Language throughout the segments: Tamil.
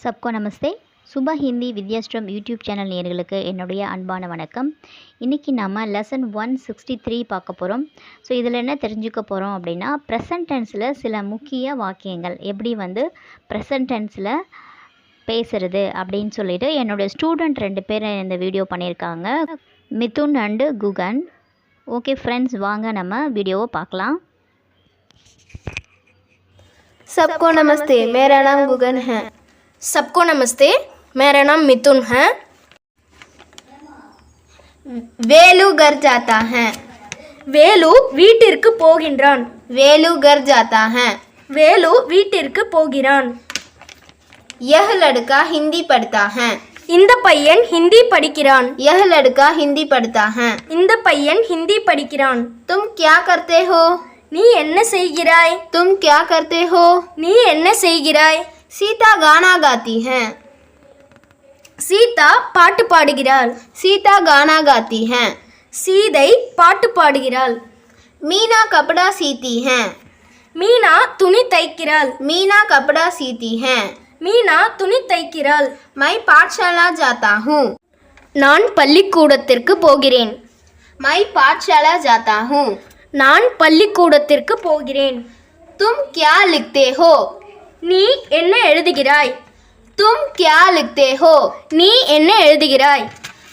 சப்கோ நமஸ்தே சுபா ஹிந்தி வித்யாஸ்ட்ரம் யூடியூப் சேனல் நேயர்களுக்கு என்னுடைய அன்பான வணக்கம் இன்றைக்கி நம்ம லெசன் ஒன் சிக்ஸ்டி த்ரீ பார்க்க போகிறோம் ஸோ இதில் என்ன தெரிஞ்சுக்க போகிறோம் அப்படின்னா ப்ரெசன்ட் டென்ஸில் சில முக்கிய வாக்கியங்கள் எப்படி வந்து ப்ரெசன்ட் டென்ஸில் பேசுறது அப்படின்னு சொல்லிட்டு என்னுடைய ஸ்டூடெண்ட் ரெண்டு பேர் இந்த வீடியோ பண்ணியிருக்காங்க Mithun and Guhan okay friends வாங்க நம்ம வீடியோவை பார்க்கலாம் सबको नमस्ते मेरा नाम गुगन है सबको नमस्ते मेरा नाम मिथुन है வேலு घर जाता है வேலு வீட்டிற்கு போகின்றான் வேலு घर जाता है வேலு வீட்டிற்கு போகிறான் यह लड़का हिंदी पढ़ता है இந்த பையன் ஹிந்தி படிக்கிறான் यह लड़का हिंदी पढ़ता है இந்த பையன் ஹிந்தி படிக்கிறான் तुम क्या करते हो நீ என்ன செய்கிறாய் तुम क्या करते हो நீ என்ன செய்கிறாய் சீதா கானா காத்தி ஹே. சீதா பாட்டு பாடுகிறாள். சீதா கானா காத்தி ஹே. சீதை பாட்டு பாடுகிறாள். மீனா கபடா சீத்தி ஹே. மீனா துணி தைக்கிறாள். மீனா கபடா சீத்தி ஹே. மீனா துணி தைக்கிறாள். மை பாட்சாலா ஜாத்தா ஹூ நான் பள்ளிக்கூடத்திற்கு போகிறேன். மை பாட்சாலா ஜாத்தா ஹூ நான் பள்ளிக்கூடத்திற்கு போகிறேன். தும் கியா லிக்தே ஹோ? நீ என்ன எழுதுகிறாய்? தும் கியா லிக்தே ஹோ நீ என்ன எழுதுகிறாய்?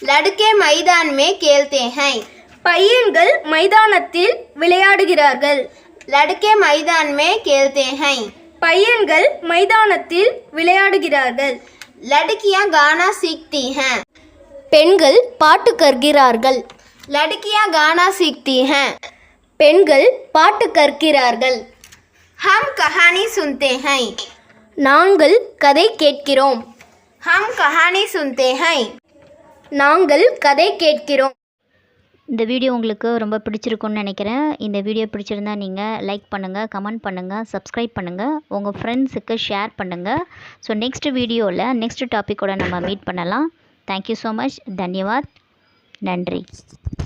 லடுக்கே மைதான் மே கேள்தே ஹை பையன்கள் மைதானத்தில் விளையாடுகிறார்கள். லடுக்கே மைதான் மே கேள்தே ஹை பையன்கள் மைதானத்தில் விளையாடுகிறார்கள். லடுக்கியா கானா சீக்தி ஹ பெண்கள் பாட்டு கற்கிறார்கள். லடுக்கியா கானா சீக்தி ஹ பெண்கள் பாட்டு கற்கிறார்கள். ஹம் கஹானி சுன்தே ஹை நாங்கள் கதை கேட்கிறோம். ஹம் கஹானி சுன்தே ஹை நாங்கள் கதை கேட்கிறோம். இந்த வீடியோ உங்களுக்கு ரொம்ப பிடிச்சிருக்குன்னு நினைக்கிறேன். இந்த வீடியோ பிடிச்சிருந்தா நீங்கள் லைக் பண்ணுங்கள் கமெண்ட் பண்ணுங்கள் சப்ஸ்கிரைப் பண்ணுங்கள் உங்கள் ஃப்ரெண்ட்ஸுக்கு ஷேர் பண்ணுங்கள் ஸோ நெக்ஸ்ட் வீடியோவில் நெக்ஸ்ட் டாப்பிக்கோட நம்ம மீட் பண்ணலாம். தேங்க்யூ ஸோ மச் தன்யவாத். நன்றி.